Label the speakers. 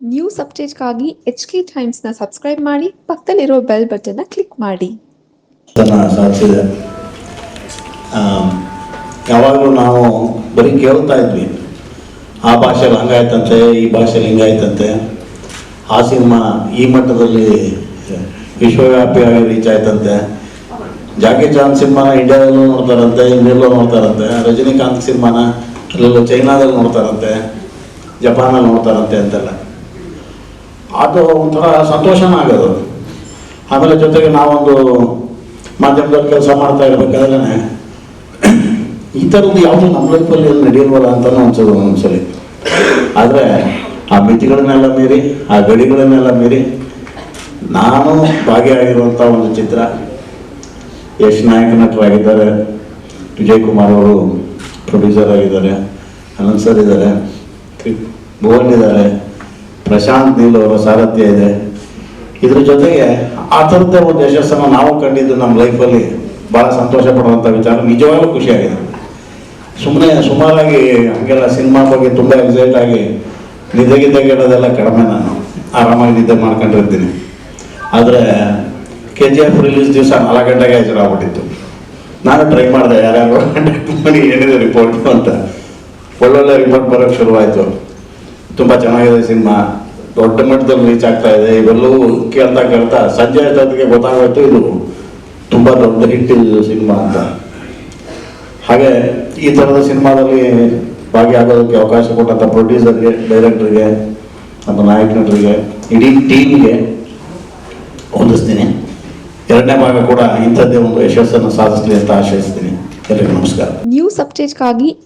Speaker 1: News ಅಪ್ಡೇಟ್ಗಾಗಿ H K ಟೈಮ್ಸ್ನ subscribe ಮಾಡಿ, ಪಕ್ಕದಲ್ಲಿರೋ ಬೆಲ್ ಬಟನ್ನ ಕ್ಲಿಕ್ ಮಾಡಿ.
Speaker 2: ಯಾವಾಗಲೂ ನಾವು ಬರೀ ಕೇಳ್ತಾ ಇದ್ವಿ, ಆ ಭಾಷೆಲಿ ಹಂಗಾಯ್ತಂತೆ, ಈ ಭಾಷೆಯಲ್ಲಿ ಹಿಂಗಾಯ್ತಂತೆ. ಆ ಸಿನಿಮಾ ಈ ಮಟ್ಟದಲ್ಲಿ ವಿಶ್ವವ್ಯಾಪಿಯಾಗಿ ರೀಚ್ ಆಯ್ತಂತೆ. ಜಾಕಿ ಚಾನ್ ಸಿನಿಮಾನ ಇಂಡಿಯಾದಲ್ಲೂ ನೋಡ್ತಾರಂತೆ ಇನ್ನೆಲ್ಲೂ ನೋಡ್ತಾರಂತೆ. ರಜನಿಕಾಂತ್ ಸಿನಿಮಾನ ಅಲ್ಲೆಲ್ಲೋ ಚೈನಾದಲ್ಲಿ ನೋಡ್ತಾರಂತೆ, ಜಪಾನಲ್ಲಿ ನೋಡ್ತಾರಂತೆ ಅಂತೆಲ್ಲ. ಅದು ಒಂಥರ ಸಂತೋಷನ ಆಗೋದು. ಆಮೇಲೆ ಜೊತೆಗೆ ನಾವೊಂದು ಮಾಧ್ಯಮದಲ್ಲಿ ಕೆಲಸ ಮಾಡ್ತಾ ಇರ್ಬೇಕಾದ್ರೆ ಈ ಥರದ್ದು ಯಾವುದೂ ನಮ್ಮ ಲೈಫಲ್ಲಿ ನಡೆಯಲ್ವಲ್ಲ ಅಂತಲೂ ಅನ್ಸೋದು ಒಂದ್ಸಲಿ. ಆದರೆ ಆ ಮಿತಿಗಳನ್ನೆಲ್ಲ ಮೀರಿ, ಆ ಗಡಿಗಳನ್ನೆಲ್ಲ ಮೀರಿ ನಾನು ಭಾಗಿಯಾಗಿರುವಂಥ ಒಂದು ಚಿತ್ರ ಯಶ್ ನಾಯಕ ನಟರಾಗಿದ್ದಾರೆ ವಿಜಯ್ ಕುಮಾರ್ ಅವರು ಪ್ರೊಡ್ಯೂಸರ್ ಆಗಿದ್ದಾರೆ. ಅನಂತ್ ಸರ್ ಇದ್ದಾರೆ. ಭುವನ್ ಇದ್ದಾರೆ. ಪ್ರಶಾಂತ್ ನೀಲ್ ಅವರ ಸಾರಥ್ಯ ಇದೆ. ಇದ್ರ ಜೊತೆಗೆ ಆ ಥರದ್ದೇ ಒಂದು ಯಶಸ್ಸನ್ನು ನಾವು ಕಂಡಿದ್ದು ನಮ್ಮ ಲೈಫಲ್ಲಿ ಭಾಳ ಸಂತೋಷ ಪಡುವಂಥ ವಿಚಾರ, ನಿಜವಾಗ್ಲೂ ಖುಷಿಯಾಗಿದೆ. ಸುಮ್ಮನೆ ಸುಮಾರಾಗಿ ಹಂಗೆಲ್ಲ ಸಿನಿಮಾ ಬಗ್ಗೆ ತುಂಬ ಎಕ್ಸೈಟ್ ಆಗಿ ನಿದ್ದೆ ಗಿದ್ದೆ ಕೆಡೋದೆಲ್ಲ ಕಡಿಮೆ ನಾನು. ಆರಾಮಾಗಿ ನಿದ್ದೆ ಮಾಡ್ಕೊಂಡಿರ್ತೀನಿ. ಆದರೆ ಕೆ ಜಿ ಎಫ್ ರಿಲೀಸ್ ದಿವಸ ನಾಲ್ಕು ಗಂಟೆಗೆ ಹೆಸರಾಗ್ಬಿಟ್ಟಿತ್ತು ನಾನು ಟ್ರೈ ಮಾಡಿದೆ ಯಾರ್ಯಾರು ಮಾಡಿ ಏನಿದೆ ರಿಪೋರ್ಟ್ ಅಂತ. ಒಳ್ಳೊಳ್ಳೆ ರಿಪೋರ್ಟ್ ಬರೋಕ್ಕೆ ಶುರುವಾಯಿತು. ತುಂಬ ಚೆನ್ನಾಗಿದೆ ಸಿನಿಮಾ. ದೊಡ್ಡ ಮಟ್ಟದಲ್ಲಿ ರೀಚ್ ಆಗ್ತಾ ಇದೆ. ಇವೆಲ್ಲವೂ ಕೇಳ್ತಾ ಕೇಳ್ತಾ ಸಂಜೆ ಆಯ್ತದಕ್ಕೆ ಗೊತ್ತಾಗುತ್ತೆ ಇದು ತುಂಬ ದೊಡ್ಡ ಹಿಟ್ ಸಿನಿಮಾ ಅಂತ. ಹಾಗೆ ಈ ಥರದ ಸಿನಿಮಾದಲ್ಲಿ ಭಾಗಿಯಾಗೋದಕ್ಕೆ ಅವಕಾಶ ಕೊಟ್ಟಂಥ ಪ್ರೊಡ್ಯೂಸರ್ಗೆ ಡೈರೆಕ್ಟರ್ಗೆ ನಮ್ಮ ನಾಯಕ ನಟರಿಗೆ, ಇಡೀ ಟೀಮ್ಗೆ ಹೊಂದಿಸ್ತೀನಿ ಎರಡನೇ ಭಾಗ ಕೂಡ ಇಂಥದ್ದೇ ಒಂದು ಯಶಸ್ಸನ್ನು ಸಾಧಿಸಲಿ ಅಂತ ಆಶಯಿಸ್ತೀನಿ ಎಲ್ಲರಿಗೂ ನಮಸ್ಕಾರ.
Speaker 1: ನ್ಯೂಸ್ ಅಪ್ಡೇಟ್ಗಾಗಿ